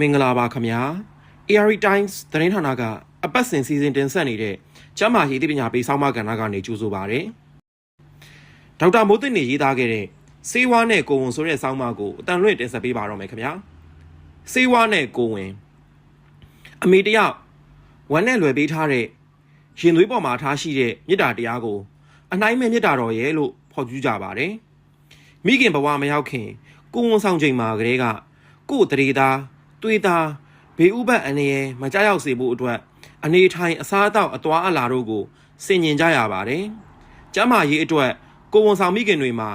မင်္ဂလာပါခင်ဗျာ ARI Times သတင်းဌာနကအပတ်စဉ်စီစဉ်တင်ဆက်နေတဲ့ကျမ်းမာရေးသိပညာပေးဆောင်းပါးကဏ္ဍကနေကြိုဆိုပါရစေဒေါက်တာမိုးသိနေရေးသားခဲ့တဲ့စေဝါနဲ့ကိုဝင်ဆိုတဲ့ဆောင်းပါးကိုအတန်လွင့်တင်ဆက်ပေးပါတော့မယ်ခင်ဗျာစေဝါနဲ့ကိုဝင်အမေတယောက်ဝမ်းနဲ့လွယ်ပေးထားတဲ့ရင်သွေးပေါ်မှာထားရှိတဲ့မေတ္တာတရားကို အနိုင်မဲ့မေတ္တာတော်ရဲ့လို့ဖော်ကျူးကြပါတယ်မိခင်ဘဝမရောက်ခင်ကိုဝန်ဆောင်ချိန်မှာကလေးကကို့တရေသား တွေးသားဘေးဥပတ်အနေနဲ့မကြောက်ရောက်စေဖို့အတွက်အနေထိုင်အစားအသောက်အသွားအလာတို့ကိုစင်ញင်ကြရပါတယ်ကျမ်းမာရေးအတွက်ကိုဝန်ဆောင်မိခင်တွေမှာ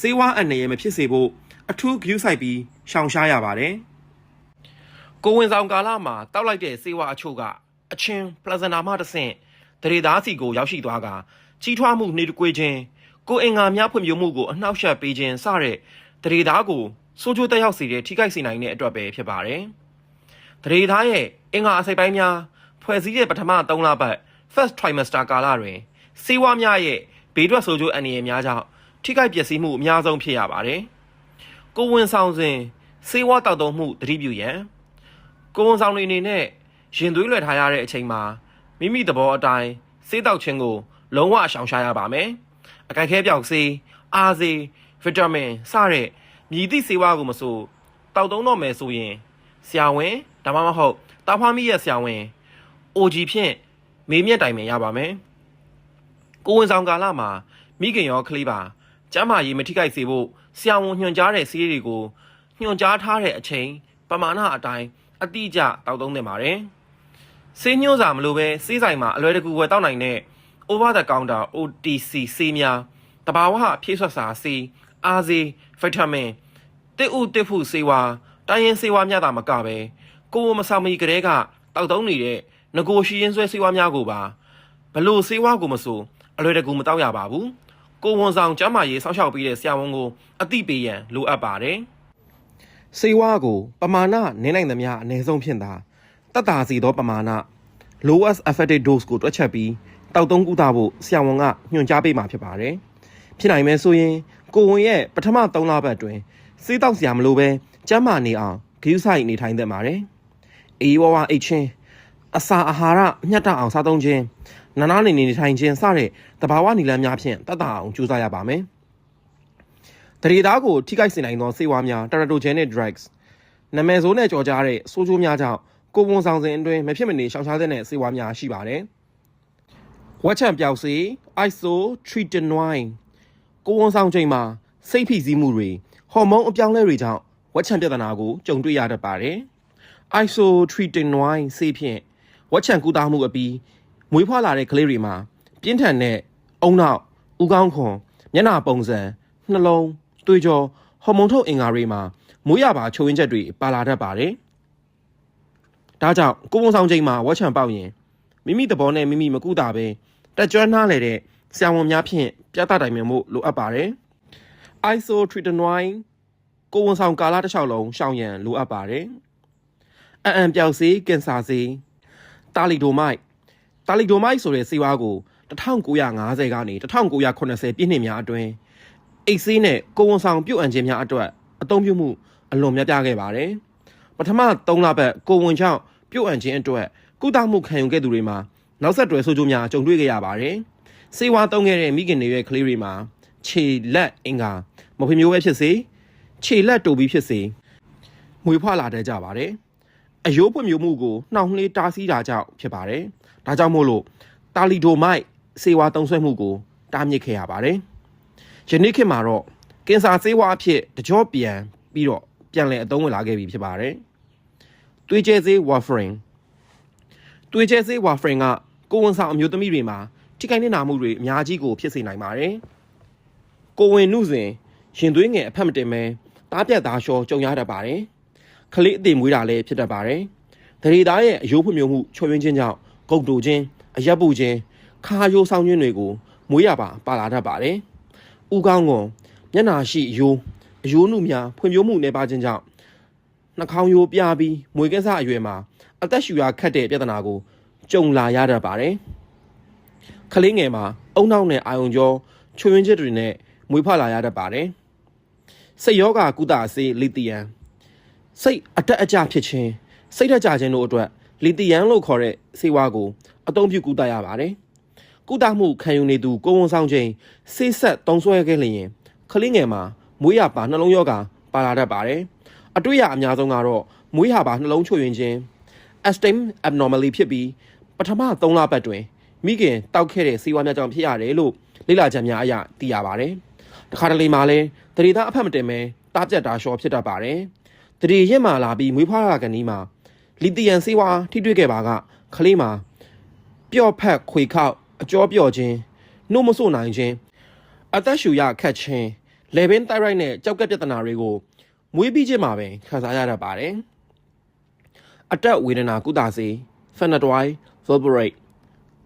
စေဝါအနေနဲ့မဖြစ်စေဖို့အထူးဂရုစိုက်ပြီးရှောင်ရှားရပါတယ်ကိုဝင်ဆောင်ကာလမှာတောက်လိုက်တဲ့စေဝါအချို့ကအချင်းပလဇနာမတဆင့်တရေသားစီကိုရောက်ရှိသွားကကြီးထွားမှုနှိကွေးခြင်းကိုအင်္ဂါများဖွံ့ဖြိုးမှုကိုအနှောက်အယှက်ပေးခြင်းစတဲ့ တရေသားကိုစိုးကျိုးတက်ရောက်စေတဲ့ထိခိုက်စေနိုင်တဲ့အတွက်ပဲဖြစ်ပါတယ်။တရေသားရဲ့အင်္ဂါအစိပ်ပိုင်းများဖွဲ့စည်းတဲ့ပထမ3လပတ် first trimester ကာလတွင်စေဝါများရဲ့ဘေးထွက်ဆိုးကျိုးအန္တရာယ်များကြောင့်ထိခိုက်ပျက်စီးမှုအများဆုံးဖြစ်ရပါတယ်။ကိုဝင်ဆောင်စဉ်စေဝါတောက်တုံမှုတတိပြုရန်ကိုဝန်ဆောင်တွေအနေနဲ့ရင်သွေးလွှဲထားရတဲ့အချိန်မှာမိမိသဘောအတိုင်းစေးတောက်ခြင်းကို လုံးဝရှောင်ရှားရပါမယ်။အကြိုက်ခဲပြောက်စေးအားစေး ဗီတာမင်စတဲ့မြည်သည့်ဆေးဝါးကိုမဆိုတောက်သုံးတော့မယ်ဆိုရင်ဆရာဝန်ဒါမှမဟုတ်တာဖွားမိရဲ့ဆရာဝန် OG ဖြင့်မေးမြတ်တိုင်ပင်ရပါမယ်။ကိုဝန်ဆောင်ကာလမှာမိခင်ရောကလေးပါကျမ်းမာရေးမထိခိုက်စေဖို့ဆရာဝန်ညွှန်ကြားတဲ့ဆေးတွေကိုညွှန်ကြားထားတဲ့အချိန်ပမာဏအတိုင်းအတိအကျတောက်သုံးသင့်ပါတယ်။ဆေးညွှန်းစာမလိုပဲဆေးဆိုင်မှာအလွယ်တကူဝယ်တောက်နိုင်တဲ့ over the counter OTC ဆေးများတဘာဝဖြည့်ဆွတ်စာဆေး အားဆေးဗီတာမင်တစ်ဥတစ်ဖုဆေးဝါးတိုင်းရင်ဆေးဝါးများတာမကပဲကိုယ်မဆောင်မီကလေးကတောက်သုံးနေတဲ့ငကိုရှိရင်ဆွဲဆေးဝါးများကိုပါဘလို့ဆေးဝါးကိုမဆိုအလွယ်တကူမတောက်ရပါဘူးကိုဝန်ဆောင်ကျမ်းမာရေးစောင့်ရှောက်ပေးတဲ့ဆရာဝန်ကိုအသိပေးရန်လိုအပ်ပါတယ်ဆေးဝါးကိုပမာဏနင်းနိုင်သမျှအနည်းဆုံးဖြင့်သာတတ်တာစီသောပမာဏ lowest effective dose ကိုတွက်ချက်ပြီးတောက်သုံးကုသဖို့ဆရာဝန်ကညွှန်ကြားပေးမှာဖြစ်ပါတယ်။ဖြစ်နိုင်မယ်ဆိုရင် ကိုဝင်ရဲ့ပထမ3လပတ်အတွင်းစေးတောက်စရာမလိုပဲကျန်းမာနေအောင်ဂရုစိုက်နေထိုင်သင့်ပါတယ်။အေးဝါးဝါအိတ်ချင်းအစာအာဟာရမျှတအောင်စားသုံးခြင်းနာနာနေနေထိုင်ခြင်းစတဲ့တဘာဝနီလန်းများဖြင့်တတ်တာအောင်ကြိုးစားရပါမယ်။တရေသားကိုထိခိုက်စေနိုင်သောဆေးဝါးများ teratogenic drugs နာမည်ဆိုးနဲ့ကြော်ကြားတဲ့ဆိုးကျိုးများကြောင့်ကိုဝန်ဆောင်စဉ်အတွင်းမဖြစ်မနေရှောင်ရှားတဲ့ဆေးဝါးများရှိပါတယ်။ဝက်ချံပြောက်စေ isotretinoin ကိုဝန်ဆောင်ချိန်မှာစိတ်ဖိစီးမှုတွေဟော်မုန်းအပြောင်းလဲတွေကြောင့်ဝက်ချံပြဿနာကိုကြုံတွေ့ရတတ်ပါတယ်။ isotretinoin ဆေးဖြင့်ဝက်ချံကူတာမှုအပြီးမွေးဖွားလာတဲ့ကလေးတွေမှာပြင်းထန်တဲ့အုံနောက်ဥကောင်းခွန်မျက်နှာပုံစံနှလုံးသွေးကြောဟော်မုန်းထုတ်အင်္ဂါတွေမှာမွေးရပါချိုးရင်းချက်တွေပါလာတတ်ပါတယ်။ဒါကြောင့်ကိုဝန်ဆောင်ချိန်မှာဝက်ချံပေါက်ရင်မိမိသဘောနဲ့မိမိမကူတာပဲတက်ကြွနှားလေတဲ့ ဆရာဝန်များဖြင့်ပြသတိုင်ပင်မှုလိုအပ်ပါတယ်။ isotretinoin ကိုဝန်ဆောင်ကာလတစ်လျှောက်လုံးရှောင်ရန်လိုအပ်ပါတယ်။အံ့အံပြောက်စေးကင်ဆာစေးတာလီဒိုမိုက်တာလီဒိုမိုက်ဆိုတဲ့ဆေးဝါးကို1950ကနေ1980ပြည့်နှစ်များအတွင်းအိတ်ဆေးနဲ့ကိုဝန်ဆောင်ပြုတ်အံခြင်းများအတွက်အသုံးပြုမှုအလွန်များပြားခဲ့ပါတယ်။ပထမ3လပတ်ကိုဝန်ကြောင့်ပြုတ်အံခြင်းအတွက်ကုသမှုခံယူခဲ့သူတွေမှာနောက်ဆက်တွဲဆိုးကျိုးများကြုံတွေ့ခဲ့ရပါတယ်။ စေဝါသုံးခဲ့တဲ့မိခင်တွေရဲ့ကလေးတွေမှာခြေလက်အင်္ဂါမဖွေမျိုးပဲဖြစ်စေခြေလက်တူပြီးဖြစ်စေမွေဖွားလာတတ်ကြပါတယ်။အယိုးပွမျိုးမှုကိုနှောင့်နှေးတားဆီးတာကြောင့်ဖြစ်ပါတယ်။ဒါကြောင့်မို့လို့တာလီဒိုမိုက်စေဝါသုံးဆွဲမှုကိုတားမြစ်ခဲ့ရပါတယ်။ယနေ့ခေတ်မှာတော့ကင်ဆာစေဝါအဖြစ်တကြောပြန်ပြီးတော့ပြန်လည်အသုံးဝင်လာခဲ့ပြီဖြစ်ပါတယ်။သွေးကြဲဆေးဝါဖရင်သွေးကြဲဆေးဝါဖရင်ကကိုဝန်ဆောင်အမျိုးသမီးတွေမှာ ထိခိုက်နေတာမှုတွေအများကြီးကိုဖြစ်စေနိုင်ပါတယ်။ကိုဝင်နှုစဉ်ရင်သွေးငယ်အဖက်မတင်မဲတားပြတ်သားလျှောကြုံရတတ်ပါတယ်။ခလေးအသေးမွေးတာလည်းဖြစ်တတ်ပါတယ်။ဒရီသားရဲ့အယိုးဖွံ့ဖြိုးမှုချွတ်ယွင်းခြင်းကြောင့်ဂုတ်တူခြင်းအရက်ပူခြင်းခါယိုးဆောင်ခြင်းတွေကိုမွေးရပါပါလာတတ်ပါတယ်။ဥကောင်းကွန်မျက်နာရှိအယိုးအယိုးနုများဖွံ့ဖြိုးမှုနေပါခြင်းကြောင့်နှာခေါင်းယိုးပြားပြီးမွေကင်းစအရွယ်မှာအသက်ရှူရခတ်တဲ့ပြဿနာကိုကြုံလာရတတ်ပါတယ်။ ကလေးငယ်မှာအုံနောက်နဲ့အာယုံကြောချွေရင်းချက်တွေနဲ့မွေးဖွားလာရတတ်ပါတယ်။စိတ်ယောဂကုသဆေးလီသီယမ်စိတ်အတက်အကျဖြစ်ခြင်းစိတ်ထကြခြင်းတို့အတွက်လီသီယမ်လို့ခေါ်တဲ့ဆေးဝါးကိုအသုံးပြုကုသရပါတယ်။ကုသမှုခံယူနေသူကိုဝန်ဆောင်ချိန်ဆေးဆက်တုံးဆွဲခဲ့လျင်ကလေးငယ်မှာမွေးရပါနှလုံးရောဂါပါလာတတ်ပါတယ်။အတွေ့အအများဆုံးကတော့မွေးရပါနှလုံးချွေရင်ခြင်း astem abnormally ဖြစ်ပြီးပထမ3လပတ်တွင် မိခင်တောက်ခဲ့တဲ့ဆေးဝါးများကြောင့်ဖြစ်ရတယ်လို့လေ့လာချက်များအရသိရပါတယ်။တခါတလေမှာလည်းတရေသားအဖက်မတင်ပဲတားပြတ်တာရှော့ဖြစ်တတ်ပါတယ်။တရေရစ်မာလာပြီးမွေးဖွားရကနီးမှာလီသီယမ်ဆေးဝါးထိတွေ့ခဲ့ပါကကလေးမှာပျော့ဖက်ခွေခောက်အကြောပျော့ခြင်းနှုတ်မဆို့နိုင်ခြင်းအသက်ရှူရခတ်ခြင်းလေဘင်းတိုက်ရိုက်နဲ့ကြောက်ကက်ပြဿနာတွေကိုမွေးပြီးခြင်းမှာပဲခံစားရတတ်ပါတယ်။အတက်ဝေဒနာကုသဆေး Phenadryl Valproate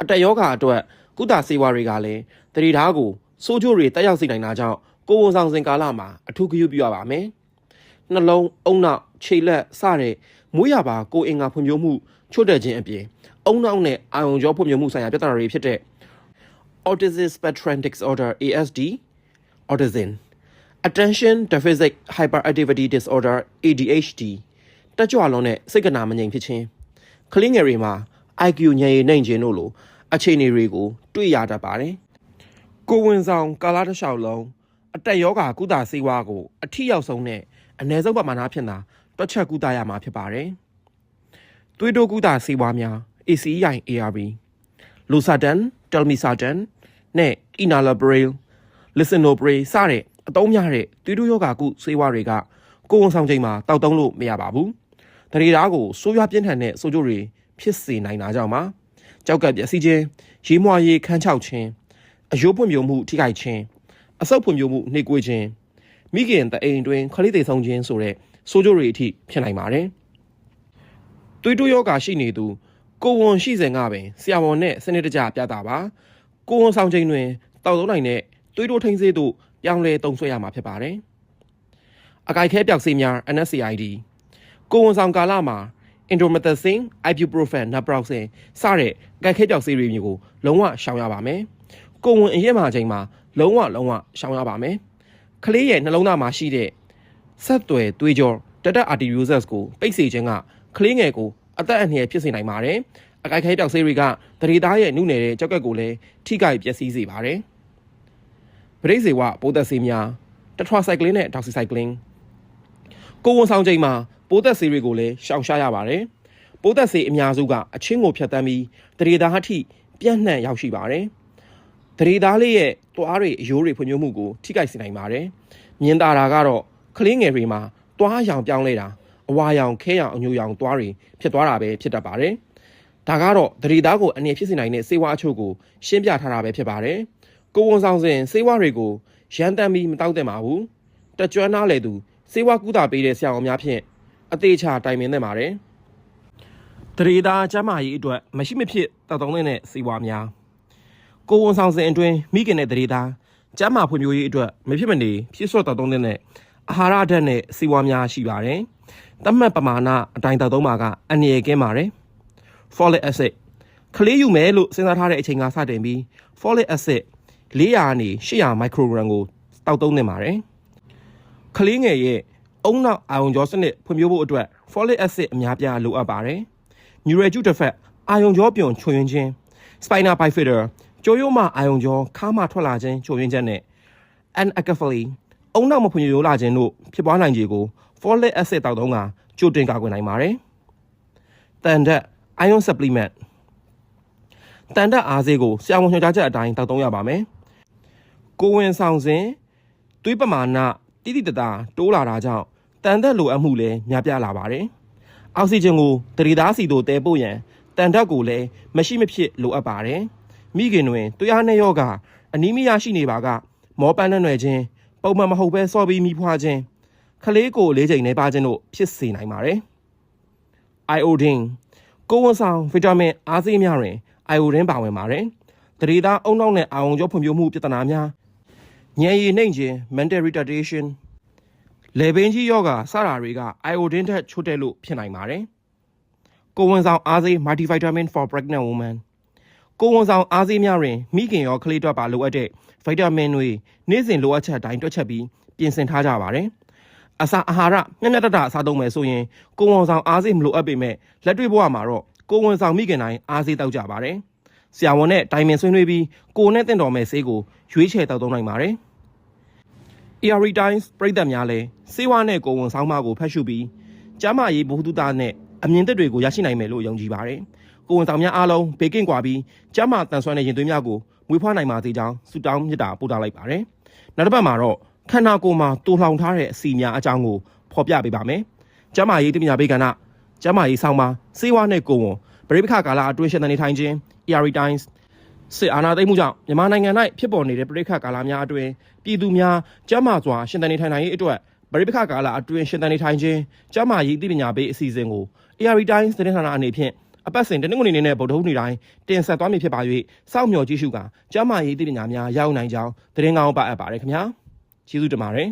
အတက်ယောဂအတွက်ကုသဆေးဝါးတွေကလည်းတတိဓာတ်ကိုစိုးကျိုးတွေတက်ရောက်စေနိုင်တာကြောင့်ကိုယ်ဝန်ဆောင်စဉ်ကာလမှာအထူးဂရုပြုရပါမယ်။နှလုံးအုံနောက်ခြေလက်စတဲ့မွေးရပါကိုယ်အင်္ဂါဖွံ့ဖြိုးမှုချို့တဲ့ခြင်းအပြင်အုံနောက်နဲ့အာရုံကြောဖွံ့ဖြိုးမှုဆိုင်ရာပြဿနာတွေဖြစ်တဲ့ Autism Spectrum Disorder ASD Autism Attention Deficit Hyperactivity Disorder ADHD တက်ကြွလွန်တဲ့စိတ်ကနာမငြိမ်ဖြစ်ခြင်းကလေးငယ်တွေမှာ IQ ညံရည်နှိမ့်ခြင်းတို့လိုအခြေအနေတွေကိုတွေ့ရတတ်ပါတယ်။ကိုယ်ဝန်ဆောင်ကာလတစ်လျှောက်လုံးအတက်ယောဂါကုသဆေးဝါးကိုအထီရောက်ဆုံးနဲ့အ ਨੇ ဆုံးပမာဏဖြင့်သာတွက်ချက်ကုသရမှာဖြစ်ပါတယ်။သွေးတိုးကုသဆေးဝါးများ ACEI ARB Losartan, Telmisartan နဲ့ Enalapril, Lisinopril စတဲ့အသုံးများတဲ့သွေးတိုးယောဂါကုဆေးဝါးတွေကကိုယ်ဝန်ဆောင်ချိန်မှာတောက်တုံးလို့မရပါဘူး။တရေသားကိုဆိုးရွားပြင်းထန်တဲ့ဆိုးကျိုးတွေ ဖြစ်စေနိုင်တာကြောင့်ပါ။ကြောက်ကပ်ပျက်စီးခြင်း၊ရေမွှာရေခန်းချောက်ခြင်းအယိုးပွင့်ပြိုမှုထိခိုက်ခြင်းအဆုတ်ပွင့်ပြိုမှုနှိပ်ကွေးခြင်းမိခင်တအိမ်တွင်ခလေးသေးဆုံးခြင်းဆိုတဲ့ဆိုးကျိုးတွေအထိဖြစ်နိုင်ပါတယ်။သွေးတိုးယောဂါရှိနေသူကိုဝန်ရှိစဉ်ကပင်ဆရာဝန်နဲ့စနစ်တကျပြတာပါ။ကိုဝန်ဆောင်ချိန်တွင်တောက်သုံးနိုင်တဲ့သွေးတိုးထိန်းစေးသို့ပြောင်းလဲသုံးဆွဲရမှာဖြစ်ပါတယ်။အကြိုက်ခဲပြောက်ဆေးများ NSAID ကိုဝန်ဆောင်ကာလမှာ indomethacin, ibuprofen, naproxen စတဲ့ကြိုက်ခဲပြောက်ဆေးတွေမျိုးကိုလုံးဝရှောင်ရပါမယ်။ကိုဝန်အရက်မှာချိန်မှာလုံးဝလုံးဝရှောင်ရပါမယ်။ကလေးရဲ့နှလုံးသားမှာရှိတဲ့ဆက်သွယ်သွေးကြောတက်တက် arteriosus ကိုပိတ်စေခြင်းကကလေးငယ်ကိုအသက်အန္တရာယ်ဖြစ်စေနိုင်ပါတယ်။အကြိုက်ခဲပြောက်ဆေးတွေကတရေသားရဲ့နုနယ်တဲ့ကြောက်ကက်ကိုလည်းထိခိုက်ပျက်စီးစေပါတယ်။ပရိစေဝပိုးသက်ဆေးများ tetracycline နဲ့ doxycycline ကိုဝန်ဆောင်ချိန်မှာ ပိုးသက်ဆေးတွေကိုလည်းရှောင်ရှားရပါတယ်။ပိုးသက်ဆေးအများစုကအချင်းကိုဖြတ်တန်းပြီးတရေသားအထိပြန့်နှံ့ရောက်ရှိပါတယ်။တရေသားလေးရဲ့တွားတွေအယိုးတွေဖွံ့ဖြိုးမှုကိုထိခိုက်စေနိုင်ပါတယ်။မြင်သာတာကတော့ကလေးငယ်တွေမှာတွားရောင်ပြောင်းလဲတာအဝါရောင်ခဲရောင်အညိုရောင်တွားတွေဖြစ်သွားတာပဲဖြစ်တတ်ပါတယ်။ဒါကတော့တရေသားကိုအနေဖြစ်စေနိုင်တဲ့ဆေးဝါးအချို့ကိုရှင်းပြထားတာပဲဖြစ်ပါတယ်။ကိုဝန်ဆောင်စဉ်ဆေးဝါးတွေကိုရန်တမ်းပြီးမတောက်သင့်ပါဘူး။တက်ကြွနားလေသူဆေးဝါးကုသပေးတဲ့ဆရာဝန်များဖြင့် အသေးချာတိုင်ပင်သင့်ပါတယ်။တရေသားကျမ်းမာရေးအတွက်မရှိမဖြစ်တောက်သုံးတဲ့ဆေးဝါးများကိုဝန်ဆောင်စဉ်အတွင်းမိခင်တဲ့တရေသားကျမ်းမာဖွံ့ဖြိုးရေးအတွက်မဖြစ်မနေဖြစ်စော့တောက်သုံးတဲ့အာဟာရဓာတ်နဲ့ဆေးဝါးများရှိပါတယ်။တတ်မှတ်ပမာဏအတိုင်းတောက်သုံးပါကအန္တရာယ်ကင်းပါတယ်။ folic acid ကလေးယူမယ်လို့စဉ်းစားထားတဲ့အချိန်ကစတင်ပြီး folic acid 400ကနေ800 microgram ကိုတောက်သုံးနေပါတယ်။ကလေးငယ်ရဲ့ အုံနောက်အာယုံကြောစနစ်ဖွံ့ဖြိုးဖို့အတွက် folic acid အများပြားလိုအပ်ပါတယ်။ neural defect အာယုံကြောပြုံချွေရင်းခြင်း spina bifida ကြိုးရိုးမှအာယုံကြောခါးမှထွက်လာခြင်းချွေရင်းချက်နဲ့ anencephaly အုံနောက်မဖွံ့ဖြိုးလာခြင်းတို့ဖြစ်ပွားနိုင်ခြေကို folic acid တောက်သုံးကကြိုတင်ကာကွယ်နိုင်ပါတယ်။တန်တက် iron supplement တန်တက်အားစေးကိုဆရာဝန်ညွှန်ကြားချက်အတိုင်းတောက်သုံးရပါမယ်။ကိုဝင်ဆောင်စဉ်သွေးပမာဏတိတိတသားတိုးလာတာကြောင့် တန်တက်လိုအပ်မှုလည်းများပြားလာပါတယ်။အောက်ဆီဂျင်ကိုတရီသားစီတို့တဲပို့ရန်တန်တက်ကိုလည်းမရှိမဖြစ်လိုအပ်ပါတယ်။မိခင်တွင်သွေးအားနှဲရောဂါအနီးမီးယားရှိနေပါက မောပန်းနှံ့ွယ်ခြင်းပုံမှန်မဟုတ်ဘဲစော်ပြီးမိဖွားခြင်းခလေးကိုလေးချိန်နေပါခြင်းတို့ဖြစ်စေနိုင်ပါတယ်။ iodine ကိုဝန်ဆောင်ဗီတာမင်အားစေးများတွင် iodine ပါဝင်ပါတယ်။တရေသားအုံနောက်နဲ့အာရုံကြောဖွံ့ဖြိုးမှုပြဿနာများဉာဏ်ရည်နှိမ့်ခြင်း mental retardation လေပင်ကြီးယောဂစတာတွေက iodine ထက်ချို့တဲ့လို့ဖြစ်နိုင်ပါတယ်။ကိုဝန်ဆောင်အားစေး multivitamin for pregnant woman ကိုဝန်ဆောင်အားစေးများတွင်မိခင်ရောကလေးတို့ပါလိုအပ်တဲ့ဗီတာမင်တွေနေ့စဉ်လိုအပ်ချက်တိုင်းတွက်ချက်ပြီးပြင်ဆင်ထားကြပါတယ်အစာအာဟာရမျက်မျက်တတအစားသုံးမယ်ဆိုရင်ကိုဝန်ဆောင်အားစေးမလိုအပ်ပေမဲ့လက်တွေ့ဘဝမှာတော့ကိုဝန်ဆောင်မိခင်တိုင်းအားစေးတောက်ကြပါတယ်။ဆရာဝန်နဲ့တိုင်ပင်ဆွေးနွေးပြီးကိုနဲ့တင့်တော်မဲ့ဆေးကိုရွေးချယ်တောက်သုံးနိုင်ပါတယ်။ ARI Times ပြည်သက်များလည်းစေဝါနဲ့ကိုဝန်ဆောင်မကိုဖတ်ရှုပြီးကျမ်းမာရေးဗဟုသုတနဲ့အမြင်သစ်တွေကိုရရှိနိုင်မယ်လို့ယုံကြည်ပါတယ်။ကိုဝန်ဆောင်များအားလုံးဘေးကင်းကွာပြီးကျမ်းမာတန်ဆွမ်းတဲ့ရင်သွေးများကိုမွေးဖွားနိုင်ပါသေးကြောင်းဆုတောင်းမေတ္တာပို့သလိုက်ပါတယ်။နောက်တစ်ပတ်မှာတော့ခန္ဓာကိုယ်မှာတူလှောင်ထားတဲ့အစီများအကြောင်းကိုဖော်ပြပေးပါမယ်။ကျမ်းမာရေးတပညာပေးကဏ္ဍကျမ်းမာရေးဆောင်ပါစေဝါနဲ့ကိုဝန်ပရိပခကာလအတွင်းရှင်သန်နေထိုင်ခြင်း ARI Times စစ်အာဏာသိမ်းမှုကြောင့်မြန်မာနိုင်ငံ၌ဖြစ်ပေါ်နေတဲ့ပြည်ခကာလများအတွင်း ပြည်သူများကျန်းမာစွာရှင်သန်နေထိုင်နိုင်ရေးအတွက်ပြည်ခကာလအတွင်းရှင်သန်နေထိုင်ခြင်းကျန်းမာရေးသိပညာပေးအစီအစဉ်ကို ARI Times သတင်းဌာနအနေဖြင့်အပတ်စဉ်တနင်္ဂနွေနေ့နဲ့ဗုဒ္ဓဟူးနေ့တိုင်းတင်ဆက်သွားမည်ဖြစ်ပါ၍စောင့်မျှော်ကြည့်ရှုကာကျန်းမာရေးသိပညာများရရောက်နိုင်ကြောင်းသတင်းကောင်းပါအပ်ပါတယ်ခင်ဗျာကျေးဇူးတင်ပါတယ်